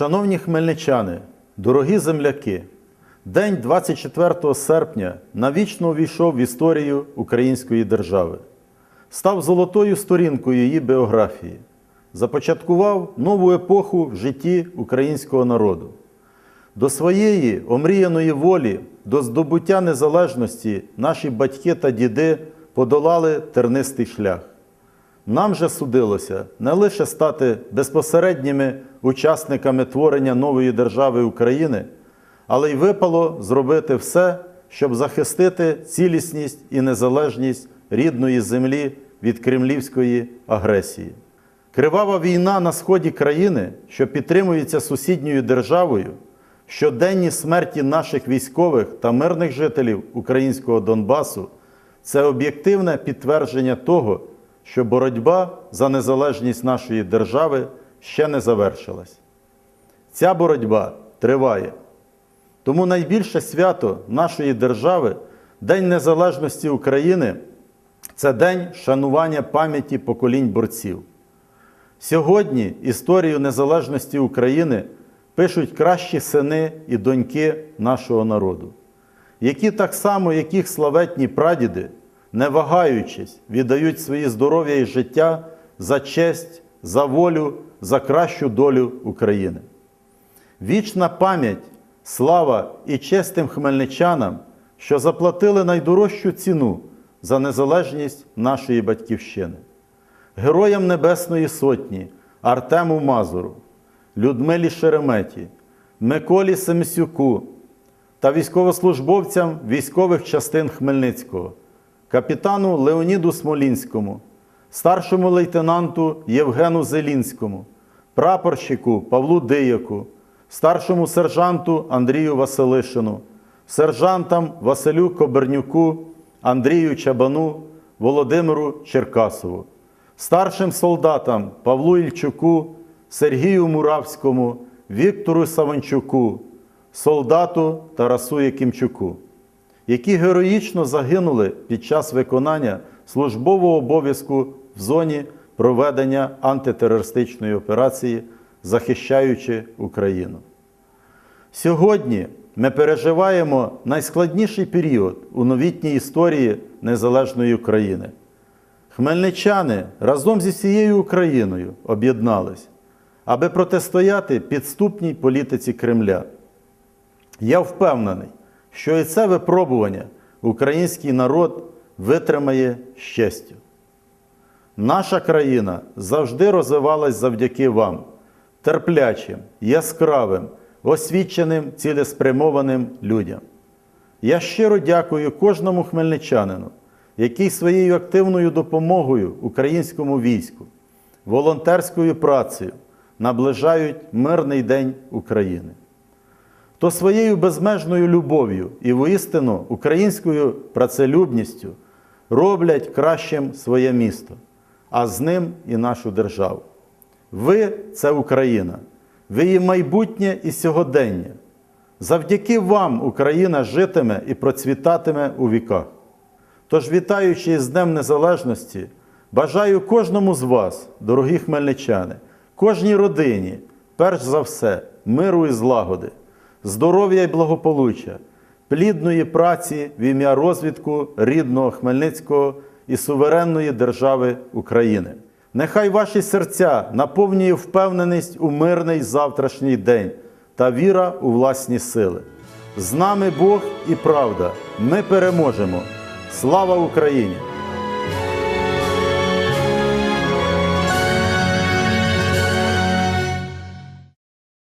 Шановні хмельничани, дорогі земляки, день 24 серпня навічно увійшов в історію української держави, став золотою сторінкою її біографії, започаткував нову епоху в житті українського народу. До своєї омріяної волі, до здобуття незалежності наші батьки та діди подолали тернистий шлях. Нам же судилося не лише стати безпосередніми учасниками творення нової держави України, але й випало зробити все, щоб захистити цілісність і незалежність рідної землі від кремлівської агресії. Кривава війна на сході країни, що підтримується сусідньою державою, щоденні смерті наших військових та мирних жителів українського Донбасу це об'єктивне підтвердження того, що боротьба за незалежність нашої держави ще не завершилась. Ця боротьба триває. Тому найбільше свято нашої держави, День Незалежності України, це день шанування пам'яті поколінь борців. Сьогодні історію незалежності України пишуть кращі сини і доньки нашого народу, які так само, як їх славетні прадіди, не вагаючись, віддають свої здоров'я і життя за честь, за волю, за кращу долю України. Вічна пам'ять, слава і честь тим хмельничанам, що заплатили найдорожчу ціну за незалежність нашої батьківщини, героям Небесної Сотні Артему Мазуру, Людмилі Шереметі, Миколі Семсюку та військовослужбовцям військових частин Хмельницького, капітану Леоніду Смолінському, старшому лейтенанту Євгену Зелінському, прапорщику Павлу Дияку, старшому сержанту Андрію Василишину, сержантам Василю Кобернюку, Андрію Чабану, Володимиру Черкасову, старшим солдатам Павлу Ільчуку, Сергію Муравському, Віктору Саванчуку, солдату Тарасу Якимчуку, які героїчно загинули під час виконання службового обов'язку в зоні проведення антитерористичної операції, захищаючи Україну. Сьогодні ми переживаємо найскладніший період у новітній історії незалежної України. Хмельничани разом зі всією Україною об'єднались, аби протистояти підступній політиці Кремля. Я впевнений, що і це випробування український народ витримає честю. Наша країна завжди розвивалась завдяки вам, терплячим, яскравим, освіченим, цілеспрямованим людям. Я щиро дякую кожному хмельничанину, який своєю активною допомогою українському війську, волонтерською працею наближають мирний день України. То своєю безмежною любов'ю і воістину українською працелюбністю роблять кращим своє місто, а з ним і нашу державу. Ви це Україна, ви її майбутнє і сьогодення. Завдяки вам Україна житиме і процвітатиме у віках. Тож, вітаючи з Днем Незалежності, бажаю кожному з вас, дорогі хмельничани, кожній родині, перш за все, миру і злагоди, здоров'я і благополуччя, плідної праці в ім'я розвитку рідного Хмельницького і суверенної держави України. Нехай ваші серця наповнює впевненість у мирний завтрашній день та віра у власні сили. З нами Бог і правда. Ми переможемо. Слава Україні!